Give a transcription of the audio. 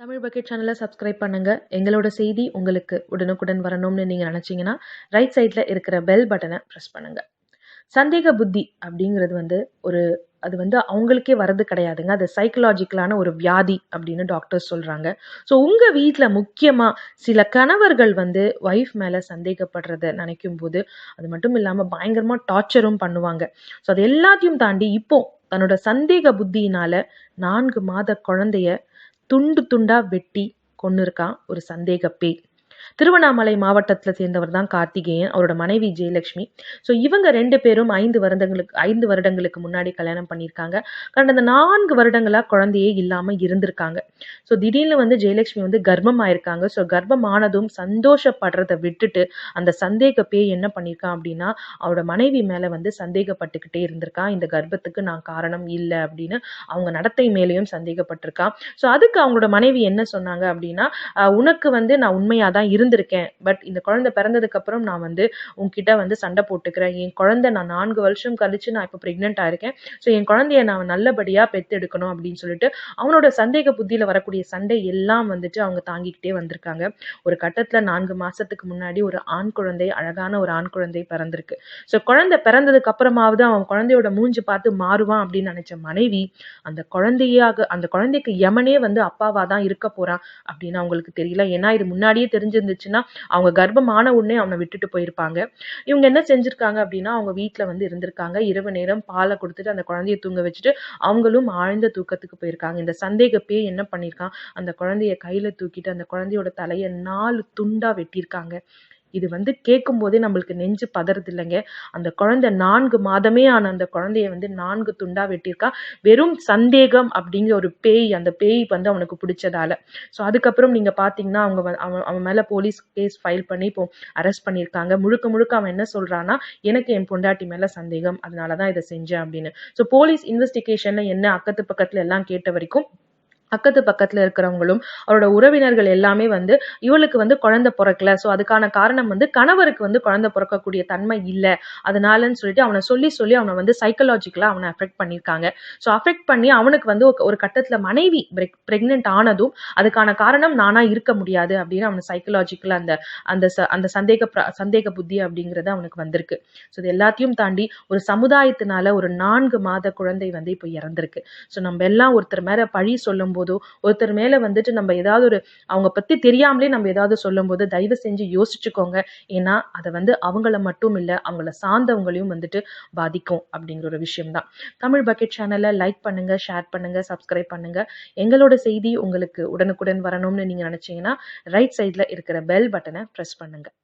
Tamil bucket சேனலை subscribe பண்ணுங்க. எங்களோட செய்தி உங்களுக்கு உடனுக்குடன் வரணும்னு நீங்கள் நினச்சிங்கன்னா ரைட் சைடில் இருக்கிற பெல் பட்டனை ப்ரெஸ் பண்ணுங்க. சந்தேக புத்தி அப்படிங்கிறது வந்து ஒரு அது வந்து அவங்களுக்கே வரது கிடையாதுங்க. அது சைக்கலாஜிக்கலான ஒரு வியாதி அப்படின்னு டாக்டர்ஸ் சொல்கிறாங்க ஸோ உங்கள் வீட்டில் முக்கியமாக சில கணவர்கள் வந்து ஒய்ஃப் மேலே சந்தேகப்படுறத நினைக்கும் போது அது மட்டும் இல்லாமல் பயங்கரமாக டார்ச்சரும் பண்ணுவாங்க. ஸோ அது எல்லாத்தையும் தாண்டி இப்போ தன்னோட சந்தேக புத்தியினால நான்கு மாத குழந்தைய துண்டு துண்டா வெட்டி கொன்னு இருக்கான் ஒரு சந்தேக பேய் திருவண்ணாமலை மாவட்டத்தில் சேர்ந்தவர் தான் கார்த்திகேயன் அவரோட மனைவி ஜெயலட்சுமி. ஸோ இவங்க ரெண்டு பேரும் ஐந்து வருடங்களுக்கு ஐந்து வருடங்களுக்கு முன்னாடி கல்யாணம் பண்ணியிருக்காங்க. கடந்த நான்கு வருடங்களாக குழந்தையே இல்லாமல் இருந்திருக்காங்க. ஸோ திடீர்னு வந்து ஜெயலட்சுமி வந்து கர்ப்பம் ஆயிருக்காங்க ஸோ கர்ப்பமானதும் சந்தோஷப்படுறதை விட்டுட்டு அந்த சந்தேக பேய் என்ன பண்ணியிருக்கான் அப்படின்னா அவரோட மனைவி மேலே வந்து சந்தேகப்பட்டுக்கிட்டே இருந்திருக்கான் இந்த கர்ப்பத்துக்கு நான் காரணம் இல்லை அப்படின்னு அவங்க நடத்தை மேலேயும் சந்தேகப்பட்டிருக்கான் ஸோ அதுக்கு அவங்களோட மனைவி என்ன சொன்னாங்க அப்படின்னா உனக்கு வந்து நான் உண்மையாக தான் இருந்திருக்கேன். பட் இந்த குழந்தை பிறந்ததுக்கு அப்புறம் நான் வந்து உன்கிட்ட வந்து சண்டை போட்டுக்கிறேன். என் குழந்தை நான் நான்கு வருஷம் கழிச்சு நான் இப்போ ப்ரெக்னென்ட் ஆயிருக்கேன் ஸோ என் குழந்தைய நான் நல்லபடியாக பெத்தெடுக்கணும் அப்படின்னு சொல்லிட்டு அவனோட சந்தேக புத்தியில் வரக்கூடிய சண்டை எல்லாம் வந்துட்டு அவங்க தாங்கிக்கிட்டே வந்திருக்காங்க. ஒரு கட்டத்தில் நான்கு மாசத்துக்கு முன்னாடி ஒரு ஆண் குழந்தை அழகான ஒரு ஆண் குழந்தை பிறந்திருக்கு. ஸோ குழந்தை பிறந்ததுக்கு அப்புறமாவது அவன் குழந்தையோட மூஞ்சி பார்த்து மாறுவான் அப்படின்னு நினைச்ச மனைவி அந்த குழந்தையாக அந்த குழந்தைக்கு யமனே வந்து அப்பாவா தான் இருக்க போறான் அப்படின்னு அவங்களுக்கு தெரியல. ஏன்னா இது முன்னாடியே இருந்துச்சுன்னா அவங்க கர்ப்பமான உடனே அவனை விட்டுட்டு போயிருப்பாங்க. இவங்க என்ன செஞ்சிருக்காங்க அப்படின்னா அவங்க வீட்டில் வந்து இருந்திருக்காங்க. இரவு நேரம் பாலை கொடுத்துட்டு அந்த குழந்தைய தூங்க வச்சுட்டு அவங்களும் ஆழ்ந்த தூக்கத்துக்கு போயிருக்காங்க. இந்த சந்தேக பேய் என்ன பண்ணியிருக்கான் அந்த குழந்தைய கையில் தூக்கிட்டு அந்த குழந்தையோட தலையை நாலு துண்டாக வெட்டியிருக்காங்க. இது வந்து கேட்கும் போதே நம்மளுக்கு நெஞ்சு பதறது இல்லைங்க. அந்த குழந்தை நான்கு மாதமே ஆன அந்த குழந்தைய வந்து நான்கு துண்டா வெட்டியிருக்கா. வெறும் சந்தேகம் அப்படிங்கிற ஒரு பேய் அந்த பேய் வந்து அவனுக்கு பிடிச்சதால. ஸோ அதுக்கப்புறம் நீங்க பாத்தீங்கன்னா அவங்க அவன் அவன் மேல போலீஸ் கேஸ் ஃபைல் பண்ணி இப்போ அரெஸ்ட் பண்ணியிருக்காங்க. முழுக்க முழுக்க அவன் என்ன சொல்றான்னா எனக்கு என் பொண்டாட்டி மேல சந்தேகம். அதனால தான் இதை செஞ்சேன் அப்படின்னு. ஸோ போலீஸ் இன்வெஸ்டிகேஷன்ல என்ன அக்கத்து பக்கத்துல எல்லாம் கேட்ட வரைக்கும் அக்கத்து பக்கத்துல இருக்கிறவங்களும் அவரோட உறவினர்கள் எல்லாமே வந்து இவளுக்கு வந்து குழந்தை பிறக்கல. ஸோ அதுக்கான காரணம் வந்து கணவருக்கு வந்து குழந்தை பிறக்கக்கூடிய தன்மை இல்லை. அதனாலன்னு சொல்லிட்டு அவனை சொல்லி சொல்லி அவனை வந்து சைக்கலாஜிக்கலாக அவனை அஃபெக்ட் பண்ணியிருக்காங்க. ஸோ அஃபெக்ட் பண்ணி அவனுக்கு வந்து ஒரு- ஒரு கட்டத்தில் மனைவி ப்ரெக்னென்ட் ஆனதும் அதுக்கான காரணம் நானா இருக்க முடியாது அப்படின்னு அவனை சைக்கலாஜிக்கலாக அந்த அந்த ச- அந்த சந்தேக சந்தேக புத்தி அப்படிங்கிறது அவனுக்கு வந்திருக்கு. ஸோ இது எல்லாத்தையும் தாண்டி ஒரு சமுதாயத்தினால ஒரு நான்கு மாத குழந்தை வந்து இப்போ இறந்திருக்கு. ஸோ நம்ம எல்லாம் ஒருத்தர் மேல பழி சொல்லும் போதோ ஒருத்தர் மேலே வந்துட்டு நம்ம ஏதாவது ஒரு அவங்க பற்றி தெரியாமலே நம்ம ஏதாவது சொல்லும் போது தயவு செஞ்சு யோசிச்சுக்கோங்க. ஏன்னா அதை வந்து அவங்கள மட்டும் இல்லை அவங்கள சார்ந்தவங்களையும் வந்துட்டு பாதிக்கும் அப்படிங்கிற ஒரு விஷயம் தான் தமிழ் பக்கெட் சேனலை லைக் பண்ணுங்கள் ஷேர் பண்ணுங்கள் சப்ஸ்கிரைப் பண்ணுங்கள் எங்களோட செய்தி உங்களுக்கு உடனுக்குடன் வரணும்னு நீங்கள் நினச்சிங்கன்னா ரைட் சைடில் இருக்கிற பெல் பட்டனை ப்ரெஸ் பண்ணுங்கள்